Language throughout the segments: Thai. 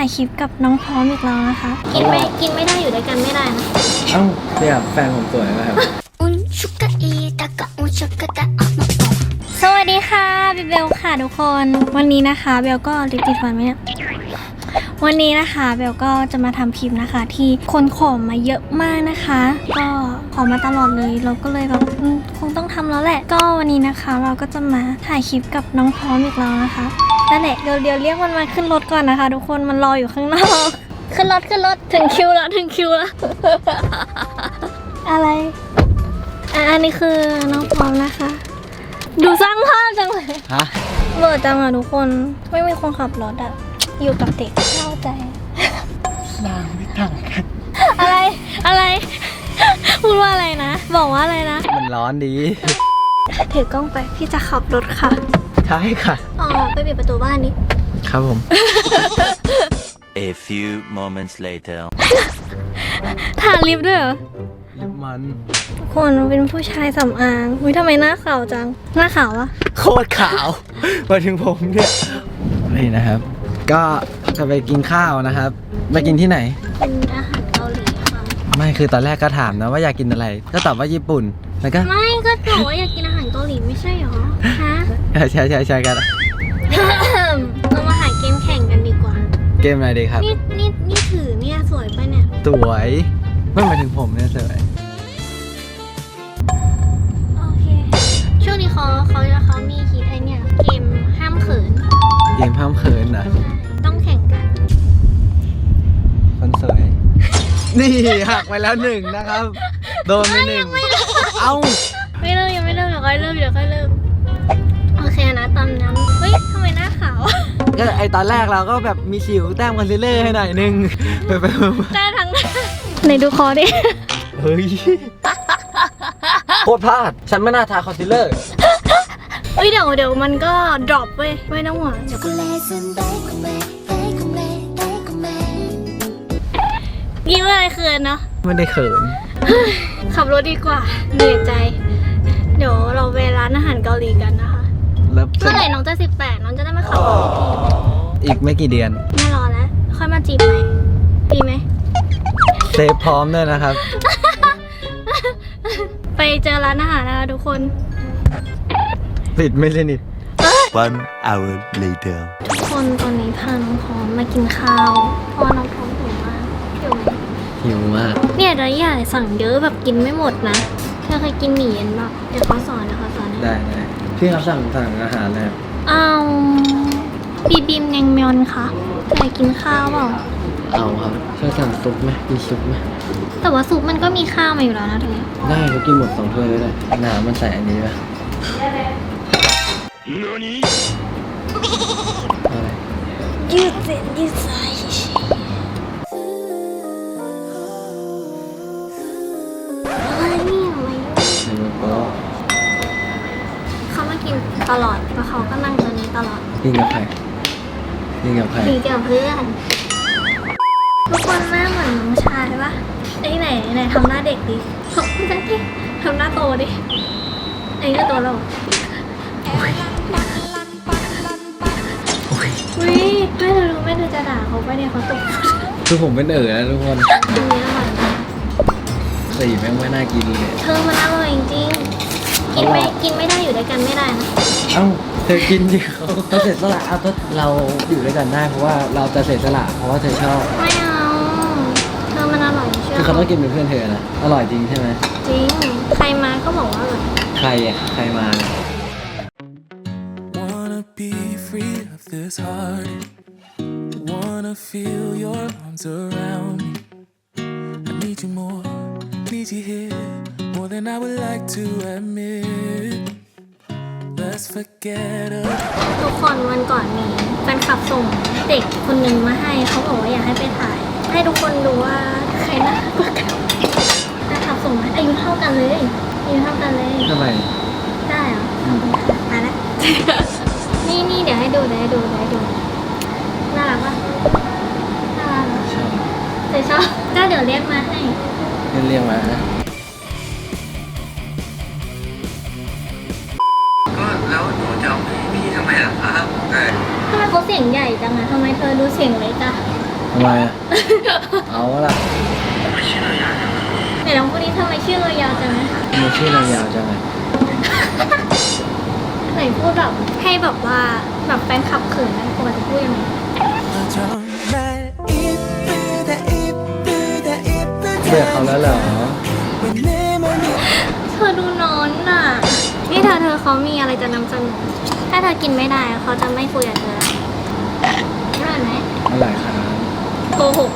ถ่ายคลิปกับน้องพร้อมอีกแล้วนะคะ กินไม่กินไม่ได้อยู่ด้วยกันไม่ได้นะเอ้าเนี่ยแฟนผมสวยนะครับ สวัสดีค่ะบิเบลค่ะทุกคน วันนี้นะคะเบลก็ติดติดฟันไหมเนี่ยวันนี้นะคะเบลก็จะมาทำคลิปนะคะ ที่คนขอมาเยอะมากนะคะ ก็ขอมาตลอดเลยเราก็เลยแบบคงต้องทำแล้วแหละ ก็วันนี้นะคะ เราก็จะมาถ่ายคลิปกับน้องพร้อมอีกแล้วนะคะ นั่นแหละเดี๋ยวเดี๋ยวเรียกมันมาขึ้นรถก่อนนะคะ ทุกคนมันรออยู่ข้างนอก ขึ้นรถขึ้นรถถึงคิวแล้วถึงคิวแล้ว อะไรอะอันนี้คือน้องพร้อมนะคะ ดูสร้างภาพจังเลยฮะเบิดจังอะทุกคนไม่มีคนขับรถอะอยู่กับเด็กเข้าใจ นางไม่ต่างกัน อะไรอะไร พูดว่าอะไรนะ บอกว่าอะไรนะ มันร้อนดี ถือกล้องไปพี่จะขับรถค่ะ ใช่ค่ะ อ๋อ ไปปิดประตูบ้านดิ ครับผม A few moments later. ทาลิปด้วยเหรอมันทุกคนเป็นผู้ชายสำอาง อุ้ยทำไมหน้าขาวจัง หน้าขาวอะโคตรขาวมาถึงผมเนี่ยนี่นะครับ ก็จะไปกินข้าวนะครับ ไปกินที่ไหน เป็นอาหารเกาหลีค่ะ ไม่คือตอนแรกก็ถามนะว่าอยากกินอะไร ก็ตอบว่าญี่ปุ่นแล้วก็ ไม่ก็บอกว่าอยากกินอาหารเกาหลีไม่ใช่เหรอฮะใช่ใช่ใช่กัน เรามาหาเกมแข่งกันดีกว่า เกมอะไรดีครับ นี่นี่นี่ถือเนี่ยสวยปะเนี่ย สวยไม่หมายถึงผมเนี่ยสวย โอเค ช่วงนี้เขาเขาเขามีฮิตไอเนี่ยเกมห้ามเขิน เกมห้ามเขินนะต้องแข่งกัน คนสวย นี่หักไปแล้วหนึ่งนะครับ โดนไปหนึ่ง เอ้า ไม่เริ่มยังไม่เริ่มเดี๋ยวค่อยเริ่มเดี๋ยวค่อยเริ่ม ก็ไอตอนแรกเราก็แบบมีชิวแต้มคอนซีลเลอร์ให้หน่อยนึงแบบแต่ทั้งในดูคอดิเฮ้ยโคตรพลาด ฉันไม่น่าทาคอนซีลเลอร์เฮ้ยเดี๋ยวเดี๋ยวมันก็ดรอปเว้ยไม่ต้องห่วงยิ้มอะไรเขินเนาะไม่ได้เขิน ขับรถดีกว่าเหนื่อยใจ เดี๋ยวเราไปร้านอาหารเกาหลีกันนะคะ แล้วเมื่อไหร่น้องจะสิบแปดน้องจะได้มาขับรถให้พี่อีกไม่กี่เดือน ไม่รอแล้ว ค่อยมาจีบไหมดีไหมเซฟพร้อมด้วยนะครับ ไปเจอร้านอาหารนะคะทุกคน ปิดไม่สนิท One hour later. ทุกคนตอนนี้พาน้องพร้อมมากินข้าวเพราะว่าน้องพร้อมหิวมากหิวไหมหิวมาก เนี่ยเราอยากสั่งเยอะแบบกินไม่หมดนะเธอเคยกินหมี่เย็นปะเดี๋ยวเขาสอนเดี๋ยวเขาสอนให้ได้ได้ พี่ครับสั่งสั่งอาหารแล้วเอาบีบิมแนงเมียนค่ะอยากกินข้าวเปล่าเอาครับช่วยสั่งซุปไหมมีซุปไหมแต่ว่าซุปมันก็มีข้าวมาอยู่แล้วนะเธอได้เขากินหมดสองถ้วยเลยได้น้ำมันใส่อันนี้ป่ะอะไรยืดเส้นยืดสาย กินกับใครกินกับใครหนีกับเพื่อน ทุกคนหน้าเหมือนน้องชายปะไอ้ไหนไหนทำหน้าเด็กดิทำหน้าดิทำหน้าโตดิไอ้ก็โตแล้วเหรอโอ้ยอุ้ยแม่เธอรู้แม่เธอจะด่าเขาปะเนี่ยเขาตกคือผมเป็นเอ๋อนะทุกคนอันนี้อร่อยมากสีแม่งไม่น่ากินเลย เธอมันอร่อยจริงๆกินไม่กินไม่ได้อยู่ด้วยกันไม่ได้นะ เอ้า เธอกินดิเขาเขาเสียสละเอาถ้าเราอยู่ด้วยกันได้เพราะว่าเราจะเสียสละเพราะว่าเธอชอบ ไม่เอาเธอมันอร่อยเชื่อคือเขาต้องกินเป็นเพื่อนเธอนะอร่อยจริงใช่ไหมจริง ใครมาก็บอกว่าอร่อยใครอะใครมาเนี่ย Wanna be free of this heart. Wanna feel your arms around me. I need you more, need you here, more than I would like to admit. Let's forget about ทุกคนวันก่อนมีแฟนคลับส่งเด็กคนหนึ่งมาให้เขาบอกว่าอยากให้ไปถ่าย ให้ทุกคนดูว่าใครน่ากว่ากันแฟนคลับส่งมาอายุเท่ากันเลยอายุเท่ากันเลยทำไมได้เหรอมาแล้วนี่นี่เดี๋ยวให้ดูเดี๋ยวให้ดูเดี๋ยวให้ดูน่ารักปะน่ารักเหรอชอบเธอชอบก็เดี๋ยวเรียกมาให้ เรียนเรียงมานะ ยงใหญ่จังอะทำไมเธอดูเสียงเล็กอะ ทำไมอ่ะ เอาละ ไหนลองพูดนี้ทำไมชื่อเรายาวจังนะ ทำไมชื่อเรายาวจังเลย ไหนพูดแบบให้แบบว่าแบบแฟนคลับเขินนะปกติพูดยังไง 정말 이쁘다 이쁘다 이쁘다 เบื่อเขาแล้วเหรอ 내 맘이 เธอดูนอนน่ะ นี่เธอเธอเขามีอะไรจะนำเสนอถ้าเธอกินไม่ได้เขาจะไม่คุยกับเธออร่อยไ หมอะไรครับโกหก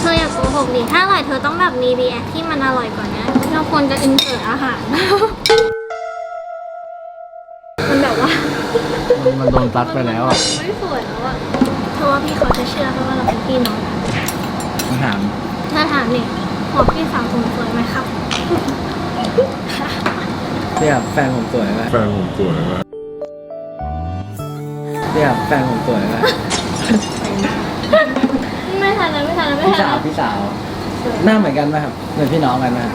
เธออย่าโกหกดิถ้าอร่อยเธอต้องแบบมีรีแอคที่มันอร่อยกว่านี้เราควรจะอินเสิร์ตอาหาร มันแบบว่ามันมันโดนตัดไปแล้วอะไม่สวยแล้วอะเพราะว่าพี่เขาจะเชื่อเพราะว่าเราเป็นพี่น้องกันมาถามถ้าถามนี่หัวพี่สาวผมสวยไหมครับเรียกแฟนผมสวยไหมแฟนผมสวยมากเรียกแฟนผมสวยไหมไม่ ทันแล้วไม่ทันแล้วไม่พี่ทันสาวแล้วพี่สาว หน้าเหมือนกันไหมครับเหมือนพี่น้องกันไหมครับ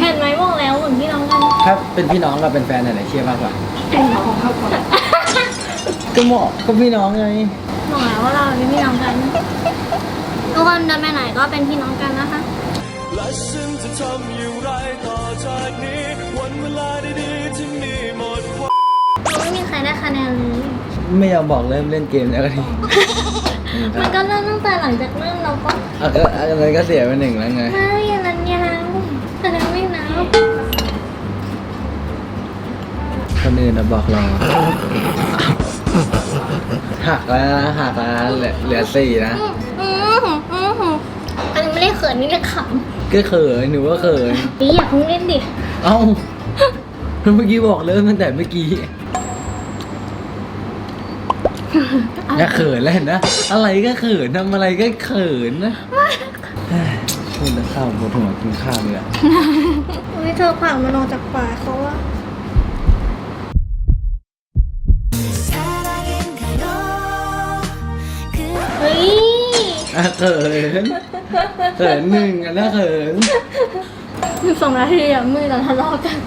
เห็นไหมบอกแล้วเหมือนพี่น้องกันถ้าเป็นพี่น้องกับเป็นแฟนไหนๆเชียร์มากกว่าก็เหมาะก็พี่น้องไงบอกแล้วว่าเราเป็นพี่น้องกันทุกคนเดินไปไหนก็เป็นพี่น้องกันนะคะ และฉันจะทำอย่างไรต่อจากนี้ วันเวลาดีๆที่มีหมดความไม่มีใครได้คะแนนเลยไม่ยอมบอกเริ่มเล่นเกมแล้วก็ที มันก็เริ่มตั้งแต่หลังจากเริ่มเราก็อะก็อันนั้นก็เสียไปหนึ่งแล้วไง ไม่อันนั้นยังอันนั้นไม่นับคนอื่นนะบอกเราหักแล้วนะหักแล้วเหลือเหลือสี่นะอืมอืมอืมอันนี้ไม่ได้เขินนี่เรียกขก็เขินหนูว่าเขินำนี่อย่าเพิ่งเล่นดิเอ้าเมื่อกี้บอกเริ่มตั้งแต่เมื่อกี้ ก็เขินแล้วเห็นนะ อะไรก็เขินทำอะไรก็เขินนะพูดแล้วข้าวปวดหัวกินข้าวเลยอะไม่เธอผ่างมันออกจากปากเขาว่าเฮ้ยเขินเขินหนึ่งอะนะเขินคือสองนาทีอะมือเราทะเลาะกัน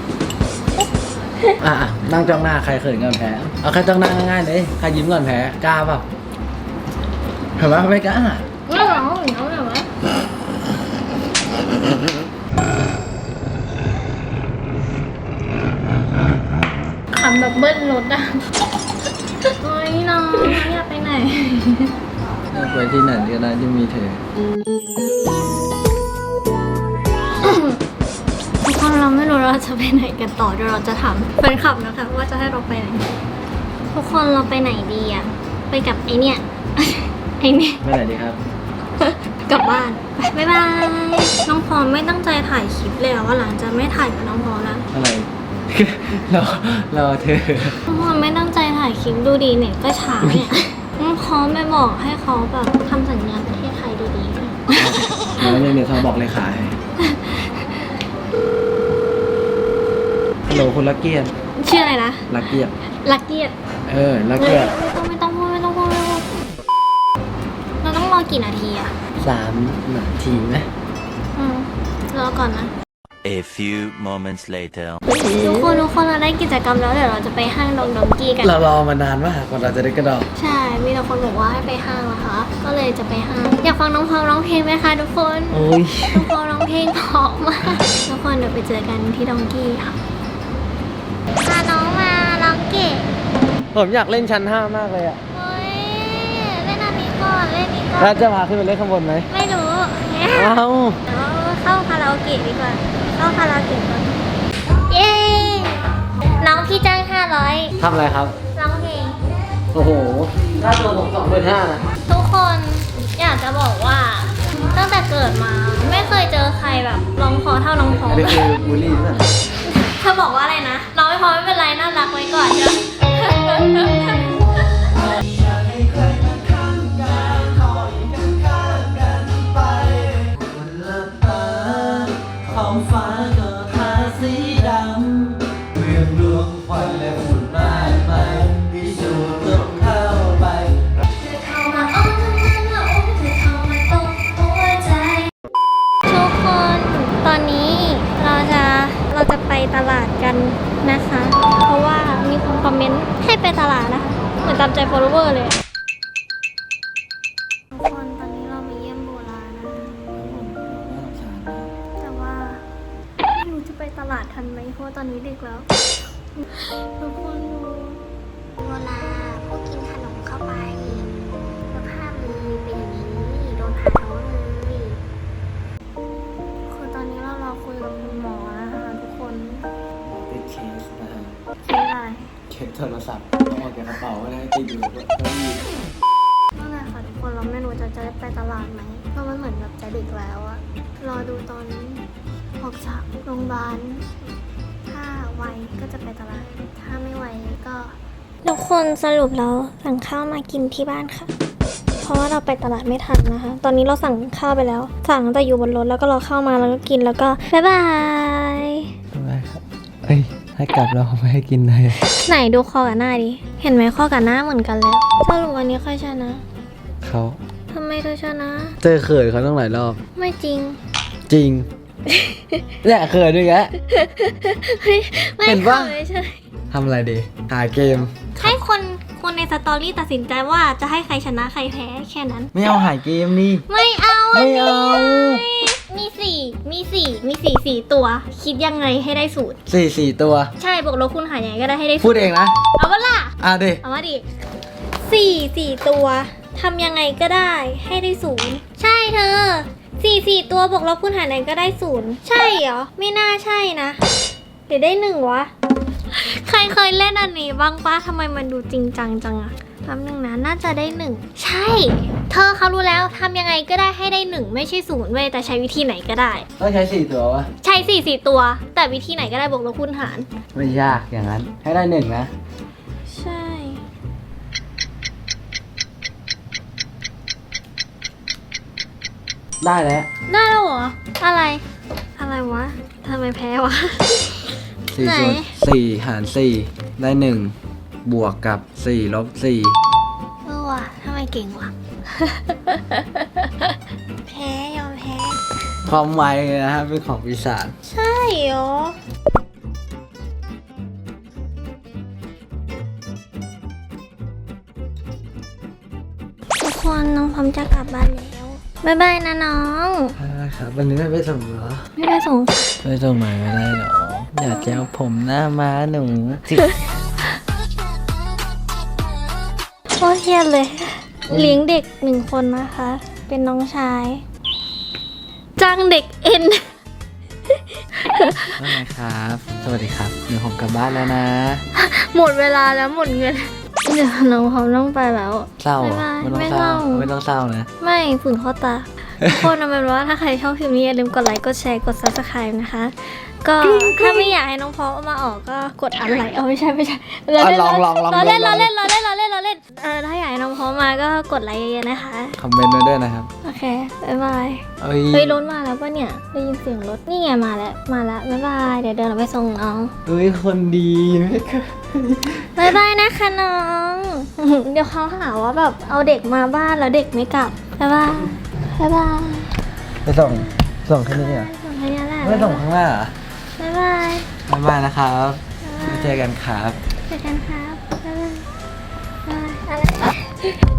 อะอะนั่งจ้องหน้าใครเขินก่อนแพ้เอาใครจ้องหน้าง่ายๆเลยใครยิ้มก่อนแพ้กล้าเปล่าเห็นไหมไม่กล้าไม่ร้องอย่างนี้เหรอวะขำแบบเบิ้ลรถอะเฮ้ยน้องอยากไปไหนเลือกไปที่ไหนก็ได้ที่มีเธอ เราไม่รู้เราจะไปไหนกันต่อเดี๋ยวเราจะถามแฟนคลับนะคะ ว่าจะให้เราไปไหน ทุกคนเราไปไหนดีอะไปกับไอเนี่ย ไอเนี่ย ไม่ไหนดีครับ กลับบ้านไปบ๊ายบาย น้องพรไม่ตั้งใจถ่ายคลิปเลยอะว่าหลังจะไม่ถ่ายกับน้องพรแล้วอะไรเราเราเธอ น้องพรไม่ตั้งใจถ่ายคลิปดูดีเน็ตก็ช้าเนี่ยน้องพรไม่บอกให้เขาแบบทำสัญญาประเทศไทยดีๆหน่อยแล้วเนี่ยเดี๋ยวเขาบอกเลขาให้ฮัล โหลคุณลักเกียรติชื่ออะไรนะลักเกียรติลักเกียรติเออลักเกียรติไม่ต้องไม่ต้องพูดไม่ต้องพูดไม่ต้องพูดเราต้องรอกี่นาทีอะสามนาทีไหมอืมรอก่อนนะ A few moments later. ทุกคนทุกคนเราได้กิจกรรมแล้วเดี๋ยวเราจะไปห้างดองดองกี้กัน เรารอมานานมากกว่าเราจะได้กระดอกใช่ มีแต่คนบอกว่าให้ไปห้างนะคะ ก็เลยจะไปห้าง อยากฟังน้องพอร้องเพลงไหมคะทุกคนโอ้ยน้องพอร้องเพลงเพราะมากทุกคนเดี๋ยวไปเจอกันที่ดองกี้ค่ะ ผมอยากเล่นชั้นห้ามากเลยอะเฮ้ยเล่นอันนี้ก่อนเล่นนี้ก่อแล้วนจะพาขึ้นไปเล่นข้างบนไหมไม่รู้เอ้าเดี๋ยวเข้าคาราโอเกะดีกว่าเข้าคาราโอเกะก่อนเย้น้องพี่จ้างห้าร้อยทำอะไรครับ ร้องเพลง โอ้โหค่าตัวผมสองหมื่นห้านะทุกคนอยากจะบอกว่าตั้งแต่เกิดมาไม่เคยเจอใครแบบร้องเพอเท่าน้องพออันนี้คือบูลลี่ป่ะเธอบอกว่าอะไรนะร้องไม่พอไม่เป็นไรน่ารักไว้ก่อนจ้ะของ ฟ้าก็ทาสีดำเรื่องดวงควันและ วอร์เลยทุกคนตอนนี้เรามาเยี่ยมโบราณนะแต่ว่าไรู้จะไปตลาดทันไหมเพราะตอนนี้เด็กแล้วทุกคนดูโบลาพวกกินขนมเข้าไปสภาพมือเป็นอย่างนี้โดนผ่าท้อเลยคือตอนนี้เรารอคุยกับคุณหมอนะคะทุกคนเป็นเคสนะฮะ เคสอะไร เคสโทรศัพท์ กกระเป๋าไม่ได้ติดอยู่กับเก้าอี้นั่นแหละค่ะทุกคนเราไม่รู้จะจะไปตลาดไหมเพราะมันเหมือนแบบจะดึกแล้วอะรอดูตอนออกจากโรงพยาบาลถ้าไวก็จะไปตลาด ถ้าไม่ไวก็ทุกคนสรุปแล้วสั่งข้าวมากินที่บ้านค่ะ เพราะว่าเราไปตลาดไม่ทันนะคะ ตอนนี้เราสั่งข้าวไปแล้ว สั่งแต่อยู่บนรถแล้วก็รอเข้ามาแล้วก็กินแล้วก็บ๊ายบาย เอ้ยให้กลับแล้วเขาไม่ให้กินเลยไหนดูคอกับหน้าดิ เห็นไหมคอกับหน้าเหมือนกันแล้วสรุปวันนี้ใครชนะเขาทำไมเธอชนะ เจอเคยเขาต้องหลายรอบ ไม่จริง จริงเนี่ยเคยด้วยแกะไม่เห็นปะไม่ใช่ทำอะไรดีหาเกม ให้คนคนในสตอรี่ตัดสินใจว่าจะให้ใครชนะใครแพ้แค่นั้น ไม่เอาหาเกมนี่ ไม่เอาไม่เอา มีสี่มีสี่มีสี่สี่ตัว คิดยังไงให้ได้สูตร สี่สี่ตัว ใช่บวกลบคูณหารยังไงก็ได้ให้ได้สูพูตดรเองนะ เอาวะล่ะ อะดิ เอามาดิสี่สี่ตัวทำยังไงก็ได้ให้ได้ศูนย์ใช่เธอสี่สี่ตัวบวกลบคูณหารยังไงก็ได้ศูนย์ใช่เหรอ ไม่น่าใช่นะ เดี๋ยวได้หนึ่งวะ ใครเคยเล่นอันนี้บ้างปะทำไมมันดูจริงจังจังอะ แป๊บนึงนะน่าจะได้หนึ่งใช่ เธอเขารู้แล้วทำยังไงก็ได้ให้ได้หนึ่งไม่ใช่ศูนย์เว้ยแต่ใช้วิธีไหนก็ได้ ต้องใช้สี่ตัววะ ใช้สี่สี่ตัว แต่วิธีไหนก็ได้บวกลบคูณหาร ไม่ยากอย่างนั้น ให้ได้หนึ่งนะ ใช่ ได้แล้วได้แล้วเหรอ อะไร อะไรวะทำไมแพ้วะ สี่ไหน ส่วนสี่หารสี่ได้หนึ่ง บวกกับสี่ลบสี่เออวะทำไมเก่งวะ แพ้ยอมแพ้ความไวนะครับเป็นของปีศาจใช่เหรอทุกคนน้องพร้อมจะกลับบ้านแล้ว บ๊ายบายนะน้องครับวันนี้ไม่ไปส่งเหรอ ไม่ได้ส่งไปส่งหมายไม่ได้เหรออยากจะเอาผมหน้าม้าหนู โคตรเครียดเลย เลี้ยงเด็กหนึ่งคนนะคะ เป็นน้องชาย จ้างเด็กเอ็น ว่าไงครับ สวัสดีครับเดี๋ยวผมกลับบ้านแล้วนะ หมดเวลาแล้วหมดเงิน เดี๋ยวน้องพร้อมต้องไปแล้ว เศร้าเหรอไม่ไม่ไม่ต้องเศร้าไม่ไม่ต้องเศร้านะ ไม่ฝืนเข้าตา ทุกคนเอาเป็นว่าถ้าใครชอบคลิปนี้อย่าลืมกดไลค์ กดแชร์ กด subscribe นะคะ ก็ถ้าไม่อยากให้น้องพร้อมเอามาออกก็กดอันไลค์เอาไม่ใช่ไม่ใช่เราเล่นอะลองลองลองเราเล่นลเราองเล่นเราเล่นเราเล่นเราเล่นเออถ้าอยากให้น้องพร้อมมาก็กดไลค์เยอะๆนะคะ คอมเมนต์ไว้ด้วยนะครับ โอเคบ๊ายบายเอ้ยเฮ้ยรถมาแล้วปะเนี่ยได้ยินเสียงรถนี่ไงมาแล้วมาแล้วบ๊ายบายเดี๋ยวเดินออกไปส่งน้องเอ้ยคนดีไม่เคยบ๊ายบายนะคะน้อง เดี๋ยวเขาหาว่าแบบเอาเด็กมาบ้านแล้วเด็กไม่กลับบ๊ายบายบ๊ายบายไปส่งส่งแค่นี้เหรอส่งแค่นี้แหละไม่ส่งข้างหน้าเหรอ บ๊ายบายบ๊ายบายนะครับไว้เจอกันครับ เจอกันครับบ๊ายบายบ๊ายบายอะไร